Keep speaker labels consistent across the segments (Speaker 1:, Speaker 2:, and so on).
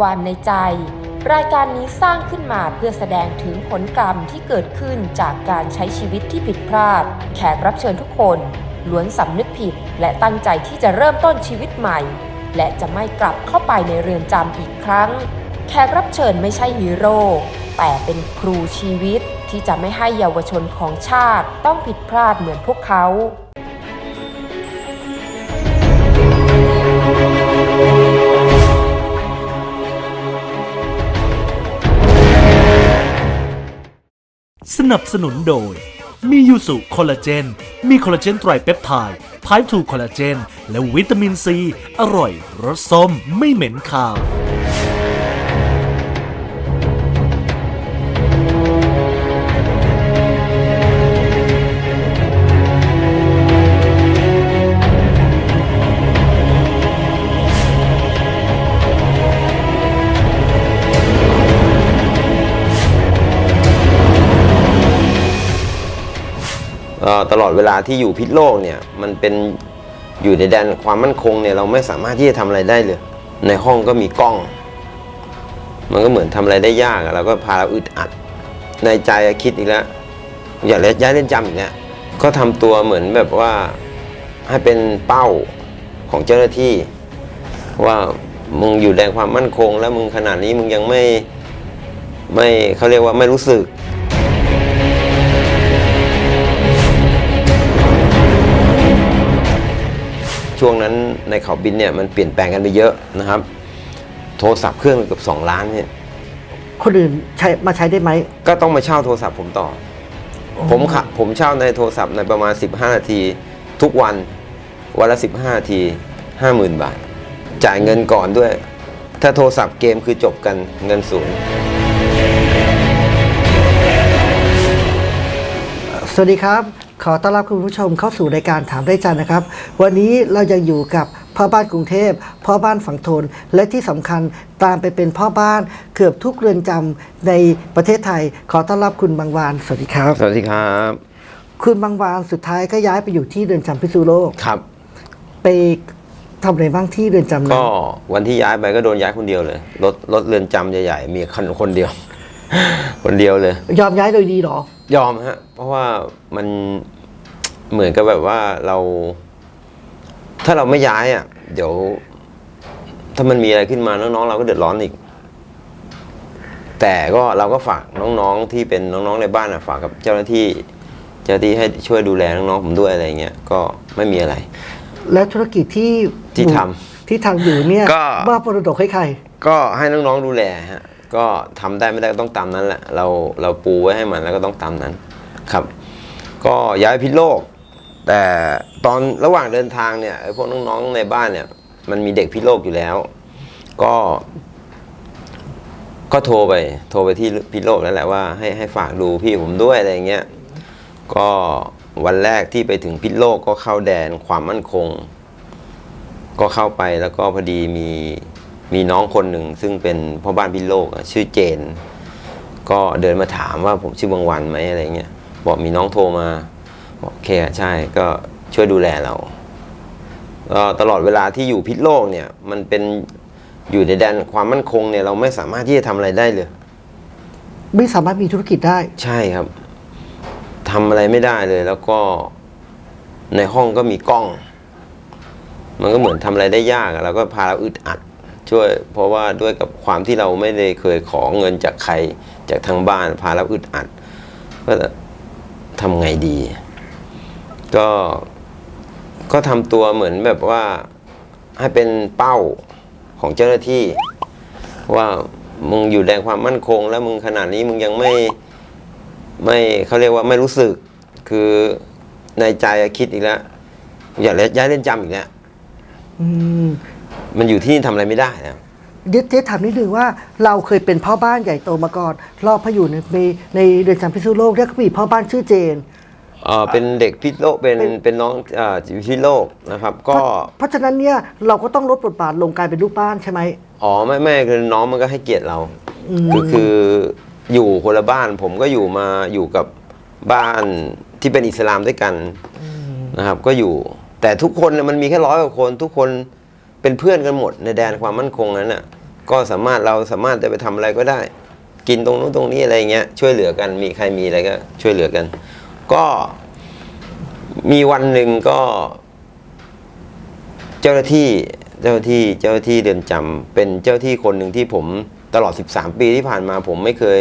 Speaker 1: ความในใจ รายการนี้สร้างขึ้นมาเพื่อแสดงถึงผลกรรมที่เกิดขึ้นจากการใช้ชีวิตที่ผิดพลาด แขกรับเชิญทุกคน ล้วนสำนึกผิด และตั้งใจที่จะเริ่มต้นชีวิตใหม่ และจะไม่กลับเข้าไปในเรือนจำอีกครั้ง แขกรับเชิญไม่ใช่ฮีโร่แต่เป็นครูชีวิตที่จะไม่ให้เยาวชนของชาติต้องผิดพลาดเหมือนพวกเขา
Speaker 2: สนับสนุนโดย มียูสุคอลลาเจน มีคอลลาเจนไตรเปปไทด์ไพทูคอลลาเจน และวิตามินซี อร่อย รสส้ม ไม่เหม็นคาว
Speaker 3: ตลอดเวลาที่อยู่พิษโลกเนี่ยมันเป็นอยู่ในแดนความมั่นคงเนี่ยเราไม่สามารถที่จะทำอะไรได้เลย ในห้องก็มีกล้อง มันก็เหมือนทำอะไรได้ยากเราก็พาเราอึดอัด ในใจคิดอีกแล้วอย่าเล่นย้ายเล่นจำอีกแล้วก็ทำตัวเหมือนแบบว่าให้เป็นเป้าของเจ้าหน้าที่ ว่ามึงอยู่แดนความมั่นคง แล้วมึงขนาดนี้มึงยังไม่ไม่เขาเรียกว่าไม่รู้สึก ช่วงนั้นในเขาบินเนี่ยมันเปลี่ยนแปลงกันไปเยอะนะครับ โทรศัพท์เครื่องเกือบสองล้านเนี่ย
Speaker 4: คนอื่นใช้มาใช้ได้ไหม
Speaker 3: ก็ต้องมาเช่าโทรศัพท์ผมต่อผมขะผมเช่าในโทรศัพท์ในประมาณ 15 นาที ทุกวันวันละ 15 นาที 50,000 บาท จ่ายเงินก่อนด้วย ถ้าโทรศัพท์เกมคือจบกันเงินศูนย์
Speaker 4: สวัสดีครับ ขอต้อนรับคุณผู้ชมเข้าสู่รายการถามได้จันนะครับ วันนี้เรายังอยู่กับพ่อบ้านกรุงเทพ พ่อบ้านฝั่งทน และที่สำคัญตามไปเป็นพ่อบ้านเกือบทุกเรือนจำในประเทศไทย ขอต้อนรับคุณบางวาน สวัสดีครับ
Speaker 3: สวัสดีครับ
Speaker 4: คุณบางวานสุดท้ายก็ย้ายไปอยู่ที่เรือนจำพิษณุโลก
Speaker 3: ครับ
Speaker 4: ไปทำอะไรบ้างที่เรือนจำนั้น
Speaker 3: ก็วันที่ย้ายไปก็โดนย้ายคนเดียวเลยรถรถเรือนจำใหญ่ๆมีคนคนเดียว คนเดียวเลย
Speaker 4: ยอมย้ายโดยดีเหรอ
Speaker 3: ยอมฮะ เพราะว่ามันเหมือนกับแบบว่าเรา ถ้าเราไม่ย้ายอะ เดี๋ยว ถ้ามันมีอะไรขึ้นมาน้องๆเราก็เดือดร้อนอีก แต่ก็เราก็ฝากน้องๆที่เป็นน้องๆในบ้านอะ ฝากกับเจ้าหน้าที่ เจ้าหน้าที่ให้ช่วยดูแลน้องๆผมด้วยอะไรเงี้ยก็ไม่มีอะไร
Speaker 4: แล้วธุรกิจที่
Speaker 3: ที่ท
Speaker 4: ที่ทำอยู่เนี่ย
Speaker 3: ก็
Speaker 4: มอบมรดกให้ใคร
Speaker 3: ก็ให้น้องๆดูแลฮะ ก็ทำได้ไม่ได้ก็ต้องตามนั้นแหละ เราเราปูไว้ให้มันแล้วก็ต้องตามนั้นครับ ก็ย้ายพิษโลก แต่ตอนระหว่างเดินทางเนี่ยไอ้พวกน้องๆในบ้านเนี่ย มันมีเด็กพิษโลกอยู่แล้ว ก็ ก็โทรไป โทรไปที่พิษโลกแล้วแหละว่าให้ให้ฝากดูพี่ผมด้วยอะไรเงี้ยก็วันแรกที่ไปถึงพิษโลกก็เข้าแดนความมั่นคง ก็เข้าไปแล้วก็พอดีมี มีน้องคนหนึ่งซึ่งเป็นพ่อบ้านพิษโลกอะชื่อเจน ก็เดินมาถามว่าผมชื่อบางวันไหมอะไรเงี้ยบอกมีน้องโทรมาบอกโอเคอะใช่ก็ช่วยดูแลเราก็ตลอดเวลาที่อยู่พิษโลกเนี่ย มันเป็นอยู่ในแดนความมั่นคงเนี่ยเราไม่สามารถที่จะทำอะไรได้เลย
Speaker 4: ไม่สามารถมีธุรกิจได้
Speaker 3: ใช่ครับทำอะไรไม่ได้เลย แล้วก็ในห้องก็มีกล้อง มันก็เหมือนทำอะไรได้ยากอะเราก็พาเราอึดอัด ช่วยเพราะว่าด้วยกับความที่เราไม่ได้เคยขอเงินจากใครจากทางบ้านพาเราอึดอัดก็ทำไงดี ก็ก็ทำตัวเหมือนแบบว่าให้เป็นเป้าของเจ้าหน้าที่ ว่ามึงอยู่แดนความมั่นคง แล้วมึงขนาดนี้มึงยังไม่ไม่เขาเรียกว่าไม่รู้สึกคือในใจคิดอีกแล้วอยาเล่นย้ายเล่นจำอีกแล้ว
Speaker 4: ม
Speaker 3: มันอยู่ที่นี่ทำอะไรไม่ได้แล้ว
Speaker 4: เดี๋ยวเจ๊ถามนิดนึงว่าเราเคยเป็นพ่อบ้านใหญ่โตมาก่อนรอบพออยู่ในในในเรือนจำพิษณุโลกเนี่ยก็มีพ่อบ้านชื่อเจน
Speaker 3: เออเป็นเด็กพิษโลกเป็น
Speaker 4: เป็น
Speaker 3: เป็นน้องอ่าพิษโลกนะครับ ก็
Speaker 4: เพราะเพราะฉะนั้นเนี่ยเราก็ต้องลดบทบาทลงกลายเป็นลูกบ้านใช่ไหม
Speaker 3: อ๋อไม่ไม่คือน้องมันก็ให้เกียรติเรา
Speaker 4: อืม
Speaker 3: คือคืออยู่คนละบ้านผมก็อยู่มาอยู่กับบ้านที่เป็นอิสลามด้วยกันนะครับ ก็อยู่ แต่ทุกคนเนี่ยมันมีแค่ร้อยกว่าคน ทุกคน เป็นเพื่อนกันหมดในแดนความมั่นคงนั้นน่ะก็สามารถเราสามารถจะไปทำอะไรก็ได้ กินตรงนู้นตรงนี้อะไรเงี้ยช่วยเหลือกันมีใครมีอะไรก็ช่วยเหลือกัน ก็มีวันหนึ่งก็ เจ้าหน้าที่เจ้าหน้าที่เจ้าหน้าที่เรือนจำเป็นเจ้าที่คนหนึ่งที่ผมตลอด 13 ปีที่ผ่านมา ผมไม่เคย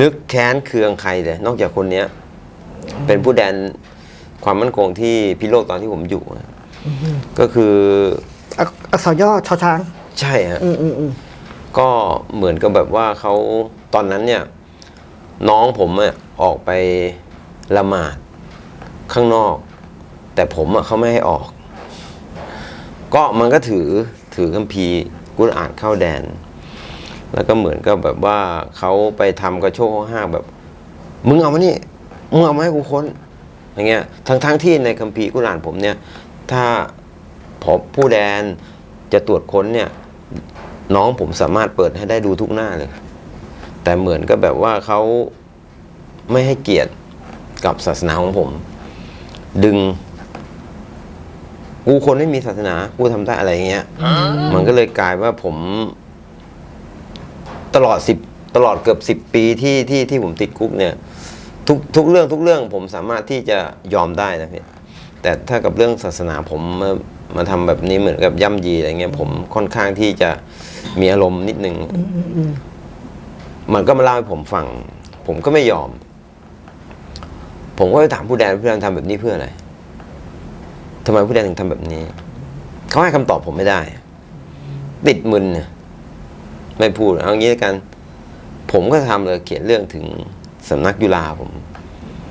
Speaker 3: นึกแค้นเคืองใครเลย นอกจากคนเนี้ย เป็นผู้แดนความมั่นคงที่พิโลกตอนที่ผมอยู่ก็คือ
Speaker 4: กอักษรย่อชอช้าง
Speaker 3: ใช่ฮะ
Speaker 4: อืมอืมอืม
Speaker 3: ก็เหมือนกับแบบว่าเขาตอนนั้นเนี่ย น้องผมอะออกไปละหมาดข้างนอก แต่ผมอะเขาไม่ให้ออก ก็มันก็ถือถือคัมภีร์กุรอานเข้าแดน แล้วก็เหมือนกับแบบว่าเขาไปทำกระโชกห้างแบบ มึงเอามานี่มึงเอามาให้กูค้นอย่างเงี้ยทั้งทั้งที่ในคัมภีร์กุรอานผมเนี่ย ถ้า พอผู้แดนจะตรวจค้นเนี่ยน้องผมสามารถเปิดให้ได้ดูทุกหน้าเลย แต่เหมือนกับแบบว่าเขาไม่ให้เกียรติกับศาสนาของผม ดึง กูคนไม่มีศาสนา กูทำได้อะไรอย่างเงี้ย มันก็เลยกลายว่าผม ตลอดสิบตลอดเกือบสิบปีที่ที่ที่ผมติดคุกเนี่ย ทุกทุกเรื่องทุกเรื่องผมสามารถที่จะยอมได้นะพี่แต่ถ้ากับเรื่องศาสนาผม มามาทำแบบนี้เหมือนกับย่ำยีอะไรเงี้ยผมค่อนข้างที่จะมีอารมณ์นิดนึงมันก็มาเล่าให้ผมฟัง ผมก็ไม่ยอม ผมก็ไปถามผู้แดนผู้แดนทำแบบนี้เพื่ออะไรทำไมผู้แดนถึงทำแบบนี้ เขาให้คำตอบผมไม่ได้ ติดมึนเนี่ยไม่พูดเอางี้แล้วกัน ผมก็ทำเลยเขียนเรื่องถึงสำนักยุลาผม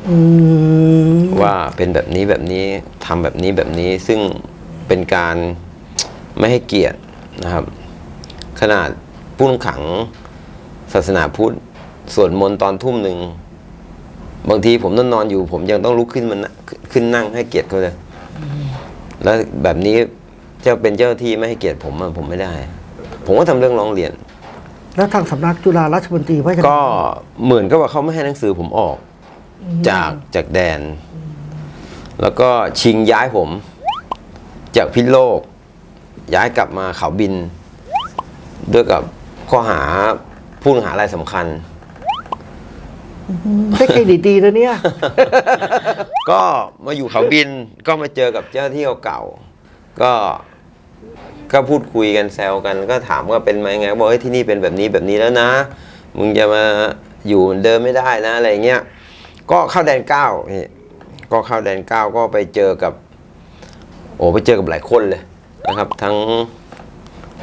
Speaker 4: อืม
Speaker 3: ว่าเป็นแบบนี้แบบนี้ทำแบบนี้แบบนี้ ซึ่ง เป็นการไม่ให้เกียรตินะครับ ขนาดผู้ต้องขังศาสนาพุทธสวดมนต์ตอนทุ่มหนึ่ง บางทีผมนอนนอนอยู่ ผมยังต้องลุกขึ้นมันขึ้นนั่งให้เกียรติเขาเลย แล้วแบบนี้เจ้าเป็นเจ้าหน้าที่ไม่ให้เกียรติผมอะผมไม่ได้ ผมก็ทำเรื่องร้องเรียน
Speaker 4: แล้วทางสำนักจุฬาราชมนตรีว่าจะ
Speaker 3: ก็เหมือนกับว่าเขาไม่ให้หนังสือผมออก จากจากแดน แล้วก็ชิงย้ายผม จากพิษโลก ย้ายกลับมาเขาบิน ด้วยกับข้อหาผู้ต้องหารายสำคัญ
Speaker 4: ได้เครดิตดีแล้วเนี่ย
Speaker 3: ก็มาอยู่เขาบิน ก็มาเจอกับเจ้าหน้าที่เก่าๆก็ก็พูดคุยกันแซวกัน ก็ถามว่าเป็นไหมไงบอกเฮ้ยที่นี่เป็นแบบนี้แบบนี้แล้วนะ มึงจะมาอยู่เหมือนเดิมไม่ได้นะอะไรเงี้ยก็เข้าแดนเก้าพี่ก็เข้าแดนเก้าก็ไปเจอกับ โอ้ไปเจอกับหลายคนเลยนะครับ ทั้ง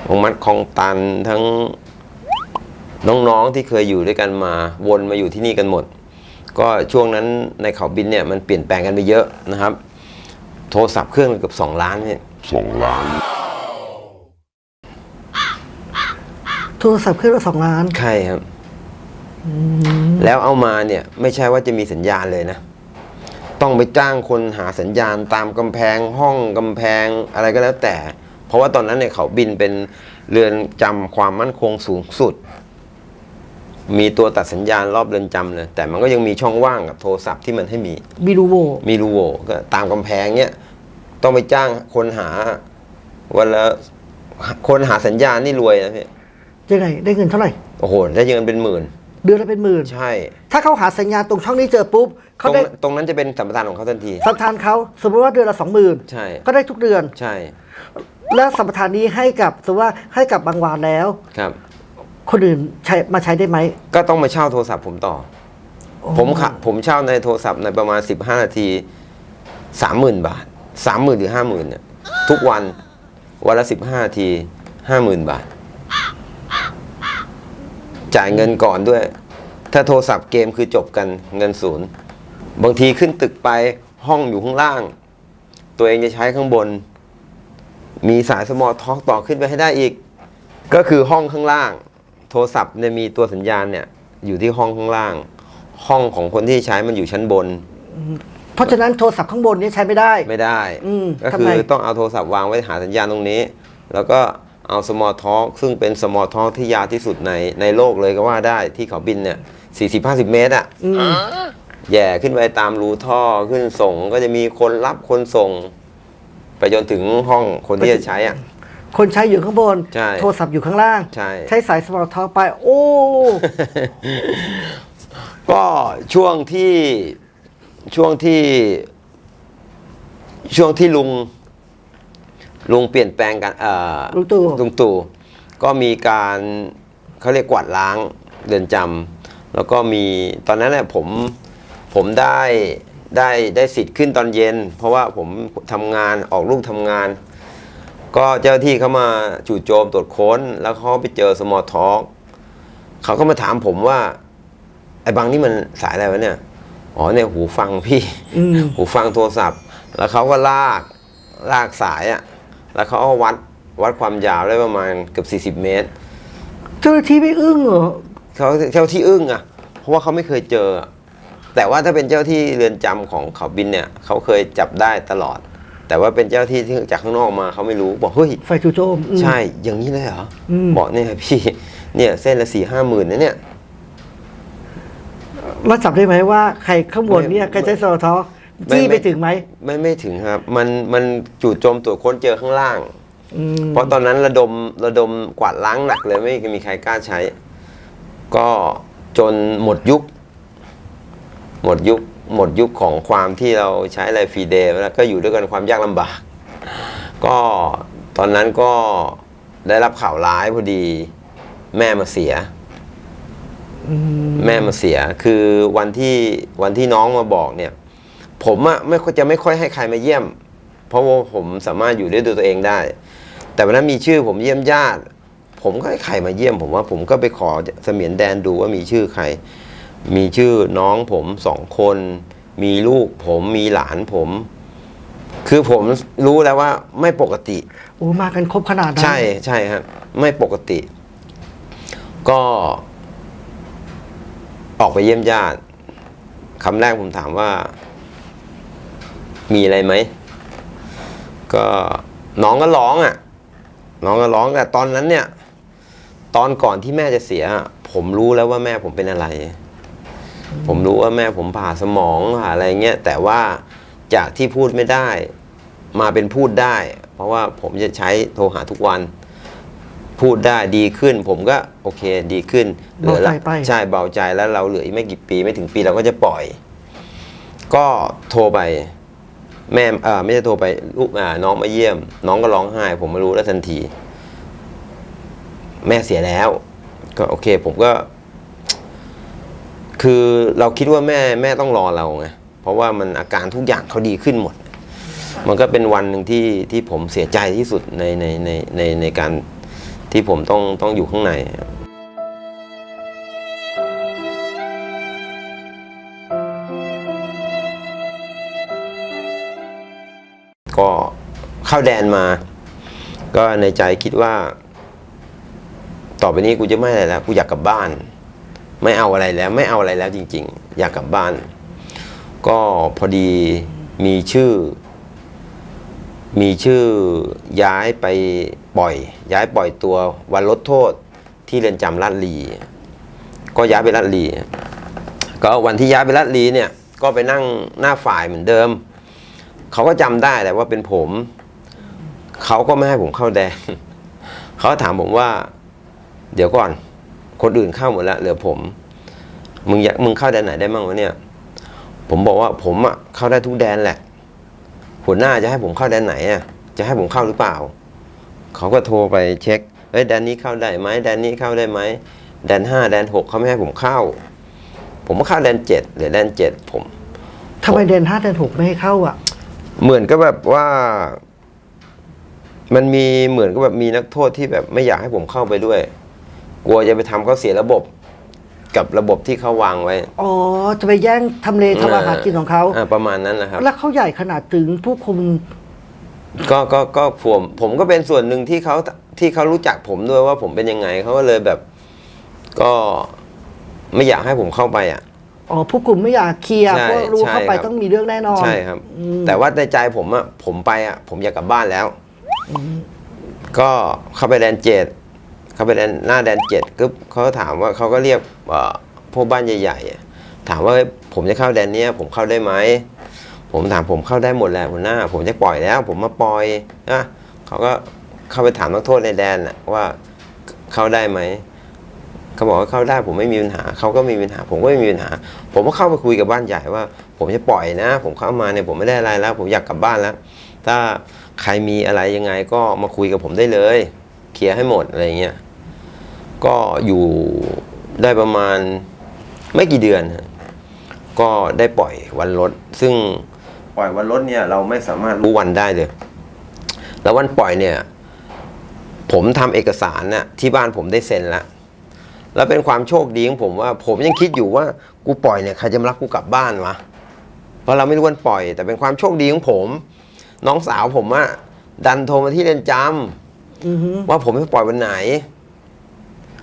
Speaker 3: องมัดคลองตันทั้งน้องๆที่เคยอยู่ด้วยกันมาวนมาอยู่ที่นี่กันหมด ก็ช่วงนั้นในเขาบินเนี่ยมันเปลี่ยนแปลงกันไปเยอะนะครับ โทรศัพท์เครื่องหนึ่งเกือบสองล้านเนี่ย
Speaker 4: โทรศัพท์เครื่องละสองล้าน
Speaker 3: ใช่ครับ แล้วเอามาเนี่ยไม่ใช่ว่าจะมีสัญญาณเลยนะ ต้องไปจ้างคนหาสัญญาณตามกำแพงห้องกำแพงอะไรก็แล้วแต่ เพราะว่าตอนนั้นเนี่ยเขาบินเป็นเรือนจำความมั่นคงสูงสุด มีตัวตัดสัญญาณรอบเรือนจำเลย แต่มันก็ยังมีช่องว่างกับโทรศัพท์ที่มันให้มี
Speaker 4: บิรูโว
Speaker 3: มีรูโหว่ก็ตามกำแพงเนี่ยต้องไปจ้างคนหาวันละคนหาสัญญาณนี่รวยนะพี่
Speaker 4: ยังไงได้เงินเท่าไหร่
Speaker 3: โอ้โหได้เงินเป็นหมื่น
Speaker 4: เดือนละเป็นหมื่น
Speaker 3: ใช่
Speaker 4: ถ้าเขาหาสัญญาณตรงช่องนี้เจอปุ๊บ
Speaker 3: ต
Speaker 4: เขา
Speaker 3: รง
Speaker 4: ได้
Speaker 3: นั้นตรงนั้นจะเป็นสัมปทานของเขาทันที
Speaker 4: สัมปทานเขาสมมติว่าเดือนละสองหมื่น
Speaker 3: ใช่
Speaker 4: ก็ได้ทุกเดือน
Speaker 3: ใช่
Speaker 4: แล้วสัมปทานนี้ให้กับสมมติว่าให้กับบางวานแล้ว
Speaker 3: ครับ
Speaker 4: คนอื่นใช้มาใช้ได้ไหม
Speaker 3: ก็ต้องมาเช่าโทรศัพท์ผมต่อผมขะผมเช่าในโทรศัพท์ในประมาณ 15 นาทีสามหมื่นบาทสามหมื่นหรือห้าหมื่นเนี่ยทุกวันวันละสิบห้านาทีห้าหมื่นบาท จ่ายเงินก่อนด้วย ถ้าโทรศัพท์เกมคือจบกันเงินศูนย์บางทีขึ้นตึกไปห้องอยู่ข้างล่าง ตัวเองจะใช้ข้างบน มีสายสมอลท็อกต่อขึ้นไปให้ได้อีก ก็คือห้องข้างล่าง โทรศัพท์เนี่ยมีตัวสัญญาณเนี่ยอยู่ที่ห้องข้างล่าง ห้องของคนที่ใช้มันอยู่ชั้นบน
Speaker 4: เพราะฉะนั้นโทรศัพท์ข้างบนนี้ใช้ไม่ได้
Speaker 3: ไม่ได้
Speaker 4: อืม
Speaker 3: ก็
Speaker 4: ทำ
Speaker 3: คื
Speaker 4: ไม
Speaker 3: อต้องเอาโทรศัพท์วางไว้หาสัญญาณตรงนี้ แล้วก็ เอาสมอลท็อกซึ่งเป็นสมอลท็อกที่ยาวที่สุดในในโลกเลยก็ว่าได้ที่เขาบินเนี่ยสี่สิบห้าสิบเมตรอะ
Speaker 4: อืม
Speaker 3: แย่ขึ้นไปตามรูท่อขึ้นส่งก็จะมีคนรับคนส่ง ไปจนถึงห้องคนที่จะใช้อะ
Speaker 4: คนใช้อยู่ข้างบน
Speaker 3: ใช่
Speaker 4: โทรศัพท์อยู่ข้างล่าง
Speaker 3: ใช่
Speaker 4: ใช้สายสมาร์ททอไป โอ้
Speaker 3: ก็ช่วงที่ช่วงที่ ช่วงที่ลุง ลุงเปลี่ยนแปลงกันเอ่อ
Speaker 4: ลุงตู่
Speaker 3: ลุงตู่ก็มีการเขาเรียกกวาดล้างเรือนจำแล้วก็มีตอนนั้นเนี่ยผมผมได้ได้ได้สิทธิ์ขึ้นตอนเย็น เพราะว่าผมทำงานออกลูกทำงาน ก็เจ้าหน้าที่เขามาจู่โจมตรวจค้น แล้วเขาไปเจอสมอทอกเขาก็มาถามผมว่า ไอ้บางนี่มันสายอะไรวะเนี่ย อ๋อเนี่ยหูฟังพี่
Speaker 4: อืม
Speaker 3: หูฟังโทรศัพท์ แล้วเขาก็ลากลากสายอะ แล้วเขาก็วัดวัดความยาวได้ประมาณเกือบ40 เมตร
Speaker 4: เจ้าหน้าที่ไม่อึ้งเหรอ
Speaker 3: เขาเจ้าที่อึ้งอะเพราะว่าเขาไม่เคยเจออะแต่ว่าถ้าเป็นเจ้าที่เรือนจำของเขาบินเนี่ยเขาเคยจับได้ตลอด แต่ว่าเป็นเจ้าที่ที่จากข้างนอกมาเขาไม่รู้บอกเฮ้ย
Speaker 4: ไฟจู่โจมอืม
Speaker 3: ใช่อย่างนี้เลยเหรออ
Speaker 4: ม
Speaker 3: บอกเนี่ยพี่เนี่ยเส้นละสี่ห้าหมื่นนะเนี่ย
Speaker 4: แล้วจับได้ไหมว่าใครข้างบนเนี่ย
Speaker 3: ไม่
Speaker 4: ใครใช้สมาร์ททอ
Speaker 3: ไม่
Speaker 4: จี้
Speaker 3: ไม่
Speaker 4: ไปถึงไหม
Speaker 3: ไม่ไม่ถึงครับ มันมันจู่โจมตรวจค้นเจอข้างล่าง
Speaker 4: อืม
Speaker 3: เพราะตอนนั้นระดมระดมกวาดล้างหนักเลยไม่มีใครกล้าใช้ ก็จนหมดยุค หมดยุค หมดยุคของความที่เราใช้อะไรฟรีเดย์แล้วก็อยู่ด้วยกันความยากลำบาก ก็ตอนนั้นก็ได้รับข่าวร้ายพอดี แม่มาเสีย
Speaker 4: อืม
Speaker 3: แม่มาเสีย คือวันที่วันที่น้องมาบอกเนี่ย ผมอะไม่ค่อยจะไม่ค่อยให้ใครมาเยี่ยม เพราะว่าผมสามารถอยู่ด้วยตัวเองได้ แต่วันนั้นมีชื่อผมเยี่ยมญาติ ผมก็ให้ใครมาเยี่ยม ผมว่าผมก็ไปขอเสมียนแดนดูว่ามีชื่อใคร มีชื่อน้องผมสองคน มีลูกผมมีหลานผม คือผมรู้แล้วว่าไม่ปกติ
Speaker 4: โอ้มากันครบขนาดนั้น
Speaker 3: ใช่ใช่ครับไม่ปกติ ก็ ออกไปเยี่ยมญาติคำแรกผมถามว่า มีอะไรไหม ก็น้องก็ร้องอะ น้องก็ร้องแต่ตอนนั้นเนี่ย ตอนก่อนที่แม่จะเสียอะผมรู้แล้วว่าแม่ผมเป็นอะไร ผมรู้ว่าแม่ผมผ่าสมองผ่าอะไรเงี้ยแต่ว่าจากที่พูดไม่ได้ มาเป็นพูดได้ เพราะว่าผมจะใช้โทรหาทุกวัน พูดได้ดีขึ้น ผมก็โอเคดีขึ้น
Speaker 4: เบาใจ
Speaker 3: ละ
Speaker 4: ไป
Speaker 3: ใช่เบาใจแล้วเราเหลืออีกไม่กี่ปีไม่ถึงปีเราก็จะปล่อย ก็โทรไป แม่เออไม่ใช่โทรไปลูกอ่าน้องมาเยี่ยม น้องก็ร้องไห้ ผมมารู้แล้วทันที แม่เสียแล้ว ก็โอเค ผมก็ คือเราคิดว่าแม่แม่ต้องรอเราไงเพราะว่ามันอาการทุกอย่างเขาดีขึ้นหมด มันก็เป็นวันหนึ่งที่ที่ผมเสียใจที่สุดในในในในในการที่ผมต้องต้องอยู่ข้างในครับ เข้าแดนมา ก็ในใจคิดว่า ต่อไปนี้กูจะไม่อะไรแล้วกูอยากกลับบ้าน ไม่เอาอะไรแล้ว ไม่เอาอะไรแล้วจริง ๆ อยากกลับบ้าน ก็พอดีมีชื่อ มีชื่อย้ายไปปล่อย ย้ายปล่อยตัววันลดโทษที่เรือนจำลาดลี ก็ย้ายไปลาดลีก็วันที่ย้ายไปลาดลีเนี่ย ก็ไปนั่งหน้าฝ่ายเหมือนเดิม เขาก็จำได้แหละว่าเป็นผม เขาก็ไม่ให้ผมเข้าแดนเขาถามผมว่า เดี๋ยวก่อน คนอื่นเข้าหมดแล้วเหลือผม มึงอยากมึงเข้าแดนไหนได้บ้างวะเนี่ย ผมบอกว่าผมอะเข้าได้ทุกแดนแหละ หัวหน้าจะให้ผมเข้าแดนไหนอะจะให้ผมเข้าหรือเปล่า เขาก็โทรไปเช็คเอ้ยแดนนี้เข้าได้ไหมแดนนี้เข้าได้ไหมแดนห้าแดนหกเขาไม่ให้ผมเข้า ผมก็เข้าแดนเจ็ดเหลือแดนเจ็ดผม
Speaker 4: ทำไมเดนห้าเดนหกไม่ให้เข้าอะ
Speaker 3: เหมือนก็แบบว่า มันมีเหมือนก็แบบมีนักโทษที่แบบไม่อยากให้ผมเข้าไปด้วย กลัวจะไปทำเขาเสียระบบ กับระบบที่เขาวางไว้
Speaker 4: อ๋อ จะไปแย่งทำเลทำอาหารกินของเขา
Speaker 3: อ่ประมาณนั้นนะครับ
Speaker 4: แล้วเขาใหญ่ขนาดถึงผู้คุม
Speaker 3: ก็ก็ก็ผมผมก็เป็นส่วนหนึ่งที่เขาที่เขารู้จักผมด้วยว่าผมเป็นยังไงเขาก็เลยแบบ ก็ไม่อยากให้ผมเข้าไปอะ
Speaker 4: อ๋อผู้คุมไม่อยากเคลียร์
Speaker 3: ใช่
Speaker 4: เพราะรู้
Speaker 3: ใช่
Speaker 4: เข้าไป
Speaker 3: ครับ
Speaker 4: ต้องมีเรื่องแน่นอน
Speaker 3: ใช่ครับ
Speaker 4: อืม
Speaker 3: แต่ว่าในใจผมอะผมไปอะผมอยากกลับบ้านแล้ว ก็เข้าไปแดนเจ็ดเข้าไปแดนหน้าแดนเจ็ดก็เขาก็ถามว่าเขาก็เรียกพวกบ้านใหญ่ๆ ถามว่าผมจะเข้าแดนเนี้ยผมเข้าได้ไหมผมถามผมเข้าได้หมดแหละหัวหน้า ผมจะปล่อยแล้ว ผมมาปล่อยนะเขาก็เข้าไปถามนักโทษในแดนน่ะว่าเข้าได้ไหมเขาบอกว่าเข้าได้ผมไม่มีปัญหาเขาก็มีปัญหา ผมก็ไม่มีปัญหา ผมก็เข้าไปคุยกับบ้านใหญ่ว่า ผมจะปล่อยนะ ผมเข้ามาเนี่ยผมไม่ได้อะไรแล้ว ผมอยากกลับบ้านแล้ว ถ้า ใครมีอะไรยังไงก็มาคุยกับผมได้เลย เคลียร์ให้หมดอะไรเงี้ยก็อยู่ได้ประมาณไม่กี่เดือน ก็ได้ปล่อยวันรถ ซึ่งปล่อยวันรถเนี่ยเราไม่สามารถรู้วันได้เลย แล้ววันปล่อยเนี่ย ผมทำเอกสารน่ะที่บ้านผมได้เซ็นแล้วแล้วเป็นความโชคดีของผมว่า ผมยังคิดอยู่ว่ากูปล่อยเนี่ยใครจะมารับกูกลับบ้านวะเพราะเราไม่รู้วันปล่อย แต่เป็นความโชคดีของผม น้องสาวผมอะดันโทรมาที่เรือนจำ
Speaker 4: อือฮึ
Speaker 3: ว่าผมจะปล่อยวันไหน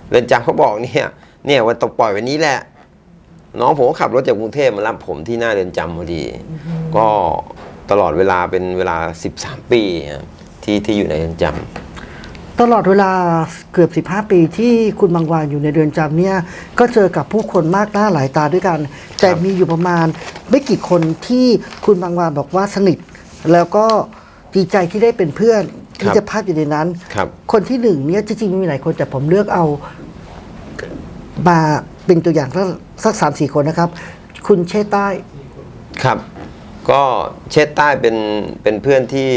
Speaker 3: เรือนจำเขาบอกเนี่ย เนี่ยวันตกปล่อยวันนี้แหละ น้องผมก็ขับรถจากกรุงเทพมารับผมที่หน้าเรือนจำพอดี ก็ตลอดเวลาเป็นเวลา 13 ปีครับที่ที่อยู่ในเรือนจำ
Speaker 4: ตลอดเวลาเกือบ 15 ปีที่คุณบางวานอยู่ในเรือนจำเนี่ยก็เจอกับผู้คนมากหน้าหลายตาด้วยกัน แต่มีอยู่ประมาณไม่กี่คนที่คุณบางวานบอกว่าสนิท แล้วก็ดีใจที่ได้เป็นเพื่อนที่
Speaker 3: ครับ
Speaker 4: จะพักอยู่ในนั้น
Speaker 3: ครับ
Speaker 4: คนที่หนึ่งเนี่ยจริงๆมีหลายคนแต่ผมเลือกเอา มาเป็นตัวอย่างสักสักสามสี่คนนะครับ คุณเชษใต้
Speaker 3: ครับ ก็เชษใต้เป็นเป็นเพื่อนที่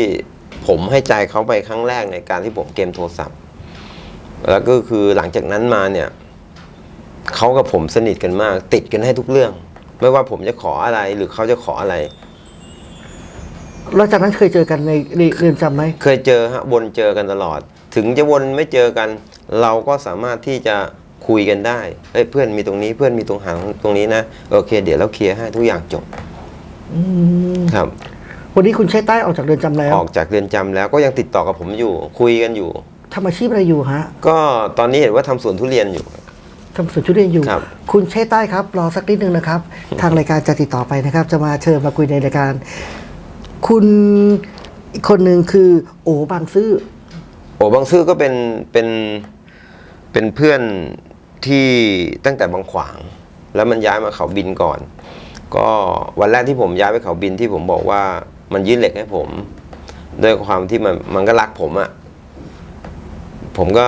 Speaker 3: ผมให้ใจเขาไปครั้งแรกในการที่ผมเกมโทรศัพท์ แล้วก็คือหลังจากนั้นมาเนี่ยเขากับผมสนิทกันมาก ติดกันให้ทุกเรื่อง ไม่ว่าผมจะขออะไรหรือเขาจะขออะไร
Speaker 4: แล้วจากนั้นเคยเจอกันในในเรือนจำไหม
Speaker 3: เคยเจอฮะวนเจอกันตลอด ถึงจะวนไม่เจอกัน เราก็สามารถที่จะคุยกันได้เฮ้ยเพื่อนมีตรงนี้เพื่อนมีตรงหางตรงนี้นะโอเค เดี๋ยวเราเคลียร์ให้ทุกอย่างจบ
Speaker 4: อืม
Speaker 3: ครับ
Speaker 4: วันนี้คุณเชษใต้ออกจากเรือนจำแล้ว
Speaker 3: ออกจากเรือนจำแล้วก็ยังติดต่อกับผมอยู่ คุยกันอยู่
Speaker 4: ทำอาชีพอะไรอยู่ฮะ
Speaker 3: ก็ตอนนี้เห็นว่าทำสวนทุเรียนอยู่
Speaker 4: ทำสวนทุเรียนอยู่
Speaker 3: ครับ
Speaker 4: คุณเชษใต้ครับ รอสักนิดนึงนะครับ ทางรายการจะติดต่อไปนะครับ จะมาเชิญมาคุยในรายการ คุณอีกคนหนึ่งคือโอบางซื่อ
Speaker 3: โอบางซื่อก็เป็นเป็นเป็นเพื่อนที่ตั้งแต่บางขวาง แล้วมันย้ายมาเขาบินก่อน ก็วันแรกที่ผมย้ายไปเขาบินที่ผมบอกว่ามันยื่นเหล็กให้ผมด้วยความที่มันมันก็รักผมอะ่ะผมก็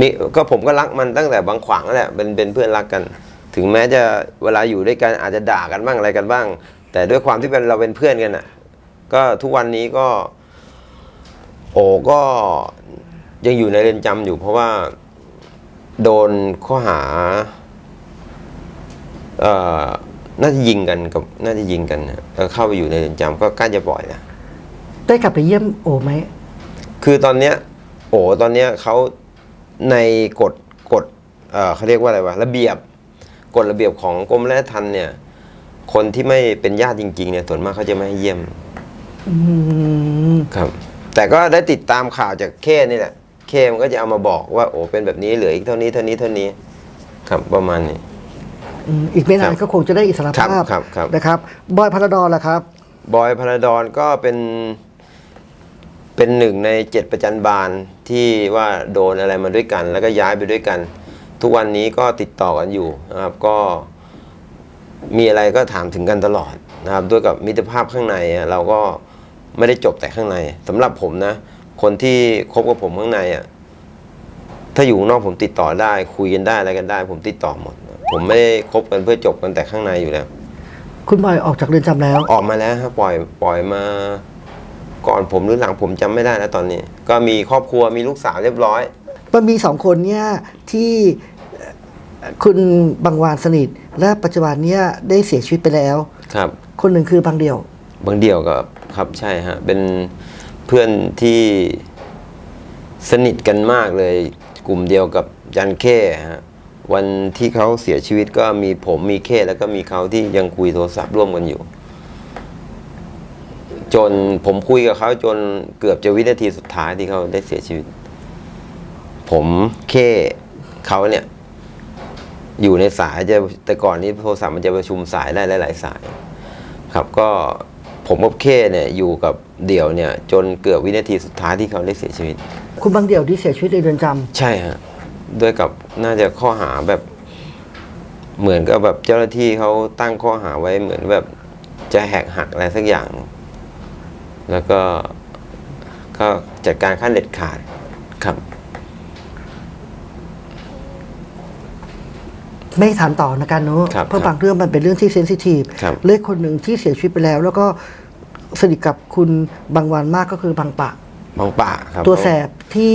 Speaker 3: มีก็ผมก็รักมันตั้งแต่บางขวางนั่นแหละเป็นเป็นเพื่อนรักกัน ถึงแม้จะเวลาอยู่ด้วยกันอาจจะด่ากันบ้างอะไรกันบ้าง แต่ด้วยความที่เป็นเราเป็นเพื่อนกันอะ ก็ทุกวันนี้ก็ โอ้ก็ยังอยู่ในเรือนจำอยู่ เพราะว่าโดนข้อหา เอ่อน่าจะยิงกันกับน่าจะยิงกันนะแล้วเข้าไปอยู่ในเรือนจำก็ใกล้จะปล่อยนะ
Speaker 4: ได้กลับไปเยี่ยมโอไหม
Speaker 3: คือตอนเนี้ย โอ้ตอนเนี้ยเขาในกฎกฎเอ่อเขาเรียกว่าอะไรวะระเบียบกฎระเบียบของกรมราชทัณฑ์เนี่ย คนที่ไม่เป็นญาติจริง ๆ เนี่ยส่วนมากเขาจะไม่ให้เยี่ยม
Speaker 4: อืม
Speaker 3: ครับ แต่ก็ได้ติดตามข่าวจากเคนี่แหละ เคมันก็จะเอามาบอกว่า โอ้เป็นแบบนี้เหลืออีกเท่านี้เท่านี้เท่านี้ ครับประมาณนี้
Speaker 4: อืมอีกไม่นาน
Speaker 3: ครับ
Speaker 4: ก็คงจะได้อิสรภาพ
Speaker 3: ครับครับครับ
Speaker 4: นะครับบอยพาราดอนล่ะครับ
Speaker 3: บอยพาราดอนก็เป็น เป็นหนึ่งในเจ็ดประจันบาลที่ว่าโดนอะไรมาด้วยกัน แล้วก็ย้ายไปด้วยกัน ทุกวันนี้ก็ติดต่อกันอยู่นะครับ ก็ มีอะไรก็ถามถึงกันตลอดนะครับด้วยกับมิตรภาพข้างในอะเราก็ไม่ได้จบแต่ข้างในสำหรับผมนะ คนที่คบกับผมข้างในอะถ้าอยู่ข้างนอกผมติดต่อได้ คุยกันได้อะไรกันได้ ผมติดต่อหมด ผมไม่ได้คบกันเพื่อจบกันแต่ข้างในอยู่แล้ว
Speaker 4: คุณบอยออกจากเรือนจำแล้ว
Speaker 3: ออกมาแล้วครับปล่อยปล่อยมา ก่อนผมหรือหลังผมจำไม่ได้แล้วตอนนี้ ก็มีครอบครัวมีลูกสาวเรียบร้อย
Speaker 4: มันมีสองคนเนี่ยที่เอ่อคุณบางวานสนิท และปัจจุบันเนี่ยได้เสียชีวิตไปแล้ว
Speaker 3: ครับ
Speaker 4: คนหนึ่งคือบางเดี่ยว
Speaker 3: บางเดี่ยวกับครับใช่ฮะ เป็นเพื่อนที่สนิทกันมากเลย กลุ่มเดียวกับยันเข้ฮะวันที่เขาเสียชีวิตก็มีผมมีเข้แล้วก็มีเขาที่ยังคุยโทรศัพท์ร่วมกันอยู่ จนผมคุยกับเขาจนเกือบจะวินาทีสุดท้ายที่เขาได้เสียชีวิต ผมเข้เขาเนี่ย อยู่ในสายจะแต่ก่อนนี้โทรศัพท์มันจะประชุมสายได้หลาย ๆ สาย ครับก็ผมกับเคเนี่ยอยู่กับเดี่ยวเนี่ย จนเกือบวินาทีสุดท้ายที่เขาได้เสียชีวิต
Speaker 4: คุณบางเดี่ยวที่เสียชีวิตในเรือนจำ
Speaker 3: ใช่ฮะด้วยกับน่าจะข้อหาแบบ เหมือนกับแบบเจ้าหน้าที่เขาตั้งข้อหาไว้เหมือนแบบจะแหกหักอะไรสักอย่าง แล้วก็เขาก็จัดการขั้นเด็ดขาดครับ
Speaker 4: ไม่ถามต่อนะกันเนอะ
Speaker 3: ครับ
Speaker 4: เพราะ
Speaker 3: ครับ
Speaker 4: บางเรื่องมันเป็นเรื่องที่เซนซิทีฟ
Speaker 3: ครับ
Speaker 4: เลขคนหนึ่งที่เสียชีวิตไปแล้ว แล้วก็สนิทกับคุณบางวันมากก็คือบางปะ
Speaker 3: บางปะครับ
Speaker 4: ตัวแสบที่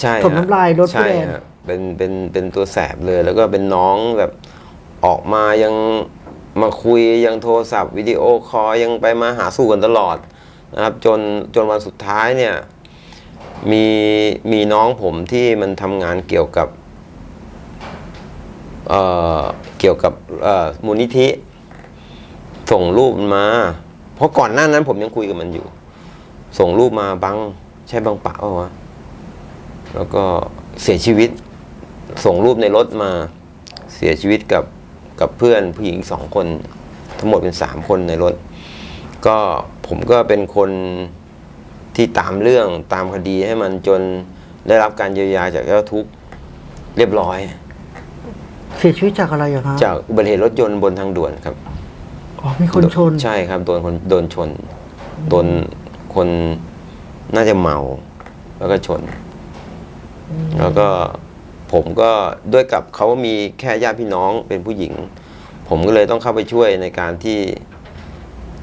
Speaker 3: ใช่
Speaker 4: ถมน้ำลายรถผู้
Speaker 3: ใช่
Speaker 4: แดง
Speaker 3: ฮะเป็นเป็นเป็นตัวแสบเลย แล้วก็เป็นน้องแบบออกมายังมาคุยยังโทรศัพท์วิดีโอคอลยังไปมาหาสู่กันตลอดนะครับจนจนวันสุดท้ายเนี่ยมีมีน้องผมที่มันทำงานเกี่ยวกับ เอ่อเกี่ยวกับเอ่อมูลนิธิ ส่งรูปมา เพราะก่อนหน้านั้นผมยังคุยกับมันอยู่ ส่งรูปมาบังใช่บังปะเปล่าวะแล้วก็เสียชีวิต ส่งรูปในรถมาเสียชีวิตกับกับเพื่อนผู้หญิงสองคน ทั้งหมดเป็นสามคนในรถ ก็ผมก็เป็นคนที่ตามเรื่องตามคดีให้มันจนได้รับการเยียวยาจากเจ้าทุกข์เรียบร้อย
Speaker 4: เสียชีวิตจากอะไรอย่างคะ
Speaker 3: จากอุบัติเหตุรถยนต์บนทางด่วนครับ
Speaker 4: อ๋อมีคนชน
Speaker 3: ใช่ครับโดนคนโดนชนโดนคนน่าจะเมา แล้วก็ชน แล้วก็ผมก็ด้วยกับเขามีแค่ญาติพี่น้องเป็นผู้หญิง ผมก็เลยต้องเข้าไปช่วยในการที่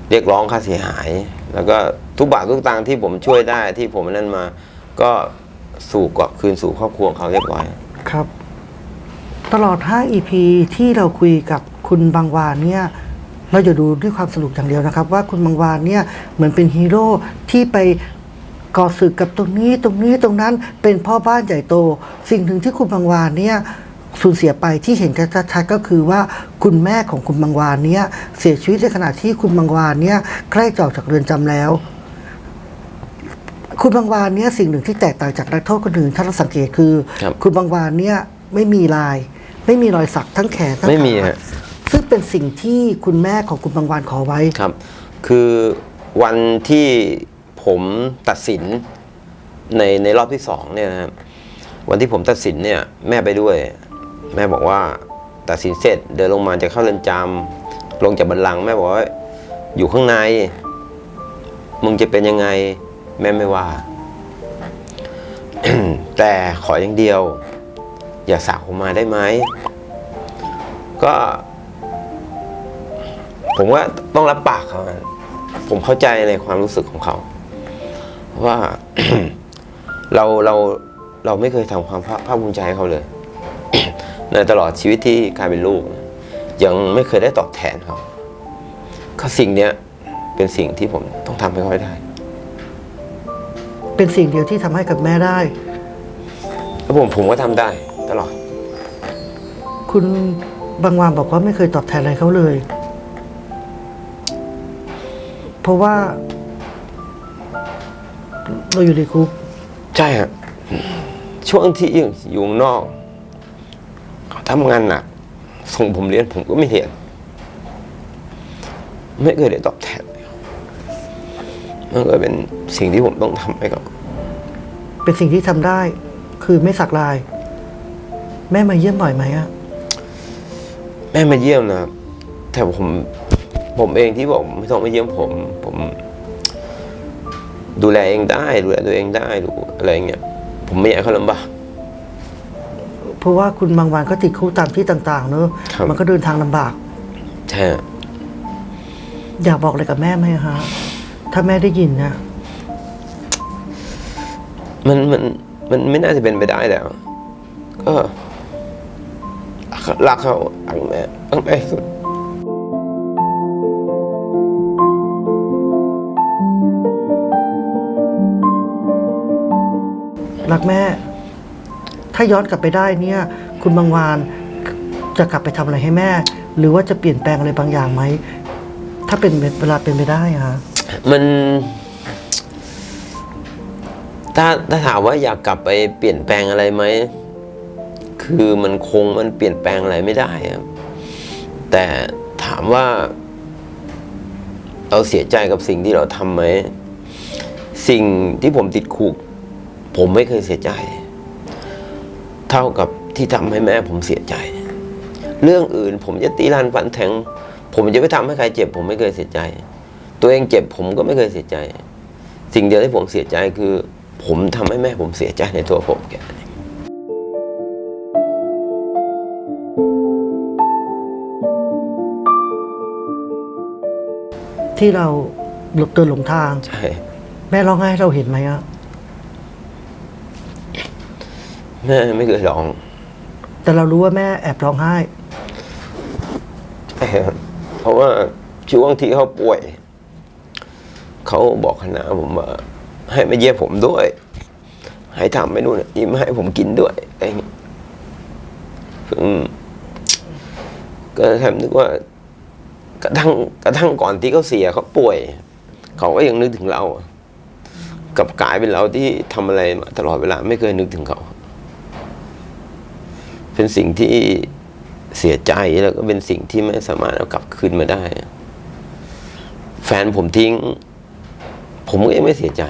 Speaker 3: เรียกร้องค่าเสียหาย แล้วก็ทุกบาททุกตังค์ที่ผมช่วยได้ที่ผมนั่นมา ก็สู่กลับคืนสู่ครอบครัวของเขาเรียบร้อย
Speaker 4: ครับ ตลอด 5 EP ที่เราคุยกับคุณบางวานเนี่ยเราจะดูด้วยความสนุกอย่างเดียวนะครับ ว่าคุณบางวานเนี่ยเหมือนเป็นฮีโร่ที่ไปก่อศึกกับตรงนี้ตรงนี้ตรงนั้นเป็นพ่อบ้านใหญ่โต สิ่งหนึ่งที่คุณบางวานเนี่ยสูญเสียไปที่เห็นกันชัดๆก็คือว่าคุณแม่ของคุณบางวานเนี่ยเสียชีวิตในขณะที่คุณบางวานเนี่ยใกล้จะออกจากเรือนจำแล้ว คุณบางวานเนี่ยสิ่งหนึ่งที่แตกต่างจากนักโทษคนอื่นถ้าเราสังเกตคือ
Speaker 3: ครับ
Speaker 4: ณบางวานเนี่ยไม่มีลาย ไม่มีรอยสักทั้งแขนทั้ง
Speaker 3: ไม่มี
Speaker 4: ขา
Speaker 3: ฮะ
Speaker 4: ซึ่งเป็นสิ่งที่คุณแม่ของคุณบางวานขอไว้
Speaker 3: ครับ คือวันที่ผมตัดสินในในรอบที่สองเนี่ยนะครับวันที่ผมตัดสินเนี่ย แม่ไปด้วย แม่บอกว่าตัดสินเสร็จเดินลงมาจะเข้าเรือนจำลงจากบันลังก์แม่บอกว่า อยู่ข้างใน มึงจะเป็นยังไง แม่ไม่ว่า แต่ขออย่างเดียว อย่าสาวผมมาได้ไหมก็ ผมว่าต้องรับปากเขาอะผมเข้าใจในความรู้สึกของเขา ว่าเราเราเราไม่เคยทำความภาภาคภูมิใจให้เขาเลย ในตลอดชีวิตที่กลายเป็นลูกนะยังไม่เคยได้ตอบแทนเขาก็สิ่งเนี้ยเป็นสิ่งที่ผมต้องทำให้เขาให้ได้
Speaker 4: เป็นสิ่งเดียวที่ทำให้กับแม่ได้
Speaker 3: แล้วผมผมก็ทำได้ ตลอด
Speaker 4: คุณบางวานบอกว่าไม่เคยตอบแทนอะไรเขาเลย เพราะว่า เราอยู่ในคุก
Speaker 3: ใช่ครับช่วงที่ยังอยู่ข้างนอกเขาทำงานหนักส่งผมเรียนผมก็ไม่เรียน ไม่เคยได้ตอบแทนเลยมันก็เป็นสิ่งที่ผมต้องทำให้เขา
Speaker 4: เป็นสิ่งที่ทำได้ คือไม่สักลาย แม่มาเยี่ยมบ่อยไหมอะ
Speaker 3: แม่มาเยี่ยมนะครับ แต่ผม ผมเองที่บอกไม่ต้องมาเยี่ยมผม ผม ดูแลเองได้ ดูแลตัวเองได้ดูอะไรอย่างเงี้ยผมไม่อยากให้เขาลำบาก
Speaker 4: เพราะว่าคุณบางวานก็ติดคุกตามที่ต่างๆเนอะ
Speaker 3: ครับ
Speaker 4: มันก็เดินทางลำบาก
Speaker 3: ใช่ฮะ
Speaker 4: อยากบอกอะไรกับแม่ไหมฮะถ้าแม่ได้ยินนะ
Speaker 3: มันมันมันไม่น่าจะเป็นไปได้แล้ว ก็ รักเขารักแม่รักแม่ที่สุด
Speaker 4: รักแม่ ถ้าย้อนกลับไปได้เนี่ย คุณบางวานจะกลับไปทำอะไรให้แม่ หรือว่าจะเปลี่ยนแปลงอะไรบางอย่างไหม ถ้าเป็นเวลาเป็นไปได้อะฮะ
Speaker 3: มันถ้าถ้าถามว่าอยากกลับไปเปลี่ยนแปลงอะไรไหม คือมันคงมันเปลี่ยนแปลงอะไรไม่ได้ครับแต่ถามว่า เราเสียใจกับสิ่งที่เราทำไหมสิ่งที่ผมติดคุก ผมไม่เคยเสียใจ เท่ากับที่ทำให้แม่ผมเสียใจ เรื่องอื่น ผมจะตีรันฟันแทง ผมจะไม่ทำให้ใครเจ็บ ผมไม่เคยเสียใจ ตัวเองเจ็บผมก็ไม่เคยเสียใจ สิ่งเดียวที่ผมเสียใจคือ ผมทำให้แม่ผมเสียใจในตัวผมแก
Speaker 4: ที่เราหลบเดินหลงทาง
Speaker 3: ใช่
Speaker 4: แม่ร้องไห้ให้เราเห็นไหมอะ
Speaker 3: แม่ไม่เคยร้อง
Speaker 4: แต่เรารู้ว่าแม่แอบร้องไห้
Speaker 3: ใช่ครับเพราะว่าช่วงที่เขาป่วย เขาบอกคณะผมว่า ให้มาเยี่ยมผมด้วย ให้ทำไม่นู่นนี่มาให้ผมกินด้วยอะไรอย่างเงี้ยอืมก็แทบนึกว่า กระทั่งกระทั่งก่อนที่เขาเสียเขาป่วย เขาก็ยังนึกถึงเรา กับกลายเป็นเราที่ทำอะไรมาตลอดเวลาไม่เคยนึกถึงเขา เป็นสิ่งที่เสียใจแล้วก็เป็นสิ่งที่ไม่สามารถเอากลับคืนมาได้ แฟนผมทิ้ง ผมก็ยังไม่เสียใจ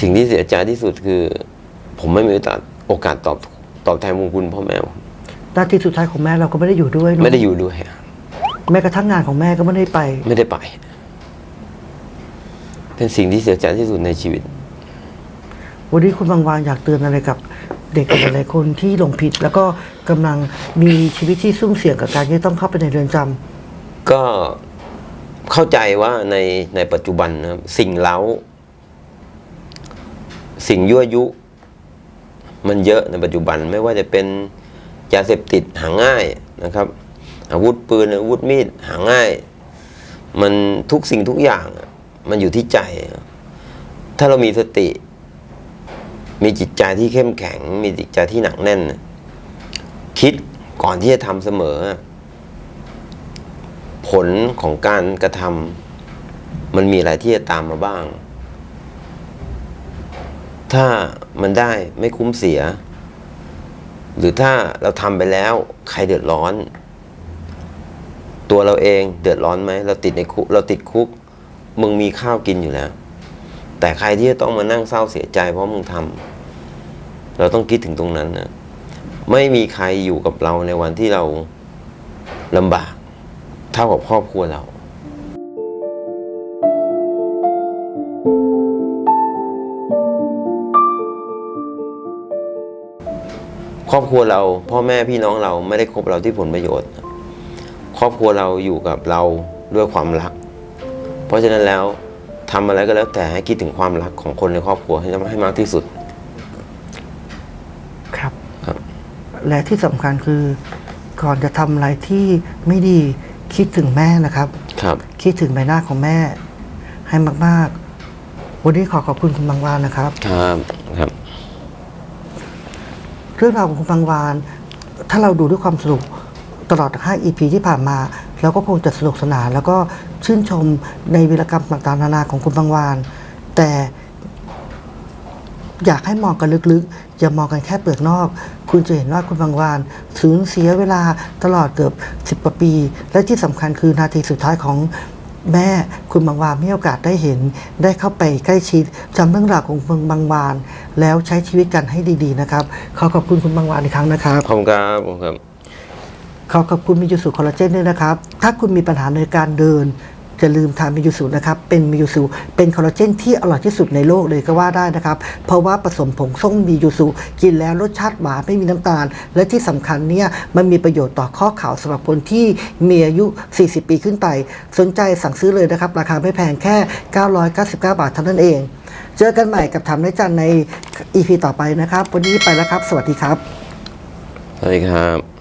Speaker 3: สิ่งที่เสียใจที่สุดคือ ผมไม่มีโอกาสโอกาสตอบตอบแทนบุญคุณพ่อแม่ผม
Speaker 4: นาทีสุดท้ายของแม่เราก็ไม่ได้อยู่ด้วยเนอะ
Speaker 3: ไม่ได้อยู่ด้วยอะ
Speaker 4: แม้กระทั่งงานของแม่ก็ไม่ได้ไป
Speaker 3: ไม่ได้ไป เป็นสิ่งที่เสียใจที่สุดในชีวิต
Speaker 4: วันนี้คุณบางวานอยากเตือนอะไรกับเด็ก หลายๆคนที่หลงผิด แล้วก็กำลังมีชีวิตที่ซุ่มเสี่ยงกับการที่ต้องเข้าไปในเรือนจำ
Speaker 3: ก็เข้าใจว่าในในปัจจุบันนะครับสิ่งเล้า สิ่งยั่วยุ มันเยอะในปัจจุบันไม่ว่าจะเป็น ยาเสพติดหาง่ายนะครับ อาวุธปืนอาวุธมีดหาง่าย มันทุกสิ่งทุกอย่างมันอยู่ที่ใจ ถ้าเรามีสติ มีจิตใจที่เข้มแข็ง มีจิตใจที่หนักแน่น คิดก่อนที่จะทำเสมอ ผลของการกระทำมันมีอะไรที่จะตามมาบ้าง ถ้ามันได้ไม่คุ้มเสีย หรือถ้าเราทำไปแล้วใครเดือดร้อน ตัวเราเองเดือดร้อนไหมเราติดในคุกเราติดคุก มึงมีข้าวกินอยู่แล้ว แต่ใครที่จะต้องมานั่งเศร้าเสียใจเพราะมึงทำเราต้องคิดถึงตรงนั้นนะไม่มีใครอยู่กับเราในวันที่เราลำบาก เท่ากับครอบครัวเรา ครอบครัวเราพ่อแม่พี่น้องเราไม่ได้คบเราที่ผลประโยชน์ ครอบครัวเราอยู่กับเราด้วยความรัก เพราะฉะนั้นแล้วทำอะไรก็แล้วแต่ให้คิดถึงความรักของคนในครอบครัวให้ให้มากที่สุด
Speaker 4: ครับ
Speaker 3: ครับ
Speaker 4: และที่สำคัญคือก่อนจะทำอะไรที่ไม่ดีคิดถึงแม่นะครับ
Speaker 3: ครับ
Speaker 4: คิดถึงใบหน้าของแม่ ให้มาก ๆ วันนี้ขอขอบคุณคุณบางวานนะครับ
Speaker 3: ครับครับ
Speaker 4: เรื่องราวของคุณบางวาน ถ้าเราดูด้วยความสนุกตลอด 5 EP ที่ผ่านมา เราก็คงจะสนุกสนาน แล้วก็ชื่นชมในวีรกรรมต่างๆนานาของคุณบางวาน แต่อยากให้มองกันลึกๆ อย่ามองกันแค่เปลือกนอก คุณจะเห็นว่าคุณบางวานสูญเสียเวลาตลอดเกือบ 10 กว่าปี และที่สำคัญคือนาทีสุดท้ายของ แม่คุณบางวานมีโอกาสได้เห็น ได้เข้าไปใกล้ชิดจำเรื่องราวของคุณบางวาน แล้วใช้ชีวิตกันให้ดีๆนะครับ ขอขอบคุณคุณบางวานอีกครั้งนะครับ
Speaker 3: ขอบคุณครับขอบคุณครับ
Speaker 4: ขอขอบคุณมิยูสุคอลลาเจนด้วยนะครับ ถ้าคุณมีปัญหาในการเดิน อย่าลืมทานมิยูสุนะครับ เป็นมิยูสุเป็นคอลลาเจนที่อร่อยที่สุดในโลกเลยก็ว่าได้นะครับ เพราะว่าผสมผงส้มมิยูสุกินแล้วรสชาติหวานไม่มีน้ำตาล และที่สำคัญเนี่ยมันมีประโยชน์ต่อข้อเข่าสำหรับคนที่มีอายุ 40 ปีขึ้นไป สนใจสั่งซื้อเลยนะครับ ราคาไม่แพงแค่ 999 บาทเท่านั้นเอง เจอกันใหม่กับทำได้จันใน EP ต่อไปนะครับ วันนี้ไปแล้วครับ สวัสดีครับ
Speaker 3: สวัสดีครับ